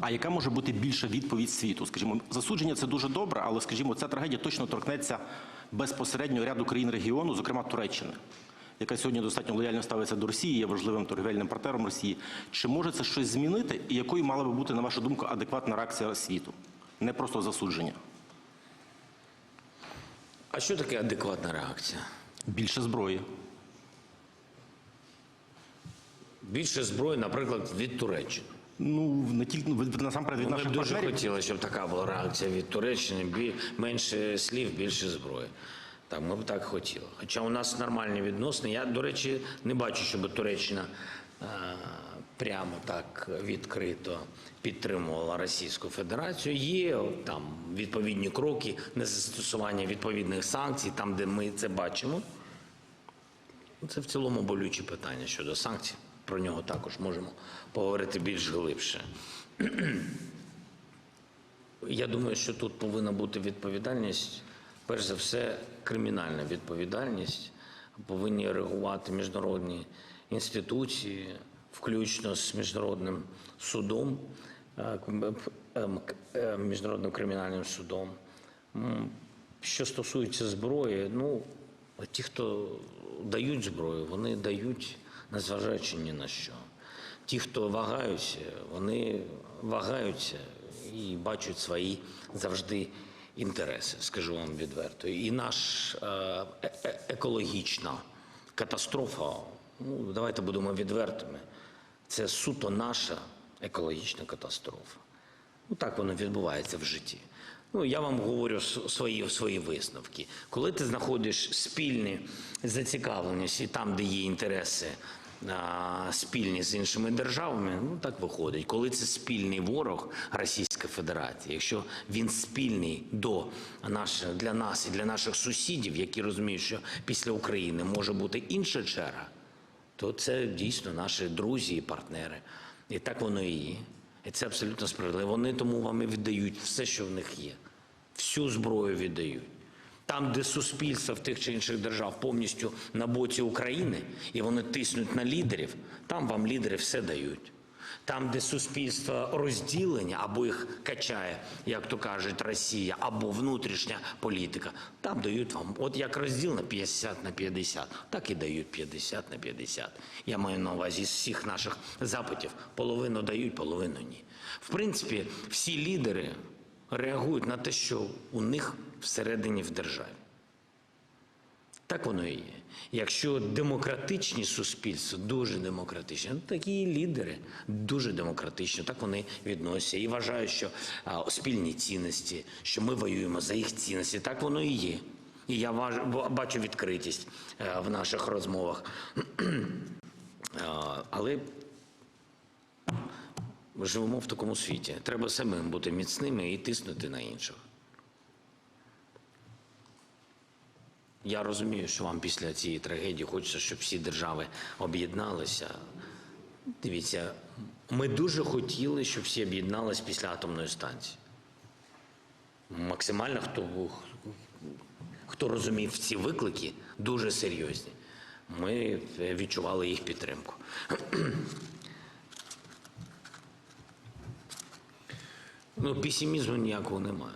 А яка може бути більша відповідь світу? Скажімо, засудження це дуже добре, але скажімо, ця трагедія точно торкнеться безпосередньо ряду країн регіону, зокрема Туреччини, яка сьогодні достатньо лояльно ставиться до Росії, є важливим торгівельним партнером Росії. Чи може це щось змінити? І якою мала би бути, на вашу думку, адекватна реакція світу? Не просто засудження. А що таке адекватна реакція? Більше зброї. Більше зброї, наприклад, від Туреччини. Ну не тільки ну, насамперед від Ми наших б дуже партнерів. хотіли, щоб така була реакція від Туреччини. Бі- Менше слів, більше зброї. Так, ми б так хотіли. Хоча у нас нормальні відносини. Я, до речі, не бачу, щоб Туреччина е, прямо так відкрито підтримувала Російську Федерацію. Є там відповідні кроки на застосування відповідних санкцій, там, де ми це бачимо. Це в цілому болюче питання щодо санкцій. Про нього також можемо поговорити більш глибше. Я думаю, що тут повинна бути відповідальність, перш за все, кримінальна відповідальність. Повинні реагувати міжнародні інституції, включно з міжнародним судом, е, к- е, міжнародним кримінальним судом. Що стосується зброї, ну ті, хто дають зброю, вони дають, незважаючи ні на що. Ті, хто вагаються, вони вагаються і бачать свої завжди інтереси, скажу вам відверто. І наш е, е- е- екологічна катастрофа, ну давайте будемо відвертими. Це суто наша екологічна катастрофа. Ну так воно відбувається в житті. Ну я вам говорю свої, свої висновки. Коли ти знаходиш спільні зацікавленості там, де є інтереси а, спільні з іншими державами, ну так виходить. Коли це спільний ворог Російська Федерація, якщо він спільний до наш, для нас і для наших сусідів, які розуміють, що після України може бути інша черга, то це дійсно наші друзі і партнери. І так воно і є. І це абсолютно справедливо. Вони тому вам і віддають все, що в них є. Всю зброю віддають. Там, де суспільство в тих чи інших держав повністю на боці України, і вони тиснуть на лідерів, там вам лідери все дають. Там, де суспільство розділення або їх качає, як то кажуть, Росія, або внутрішня політика, там дають вам, от як розділ на 50 на 50, так і дають 50 на 50. Я маю на увазі з всіх наших запитів. Половину дають, половину ні. В принципі, всі лідери реагують на те, що у них всередині в державі. Так воно і є. Якщо демократичні суспільства, дуже демократичні, ну такі лідери дуже демократичні, так вони відносяться і вважають, що а, спільні цінності, що ми воюємо за їх цінності, так воно і є. І я бачу відкритість е, в наших розмовах. А, Але живемо в такому світі. Треба самим бути міцними і тиснути на інших. Я розумію, що вам після цієї трагедії хочеться, щоб всі держави об'єдналися. Дивіться, ми дуже хотіли, щоб всі об'єдналися після атомної станції. Максимально хто, хто розумів ці виклики, дуже серйозні. Ми відчували їх підтримку. Ну, песимізму ніякого немає.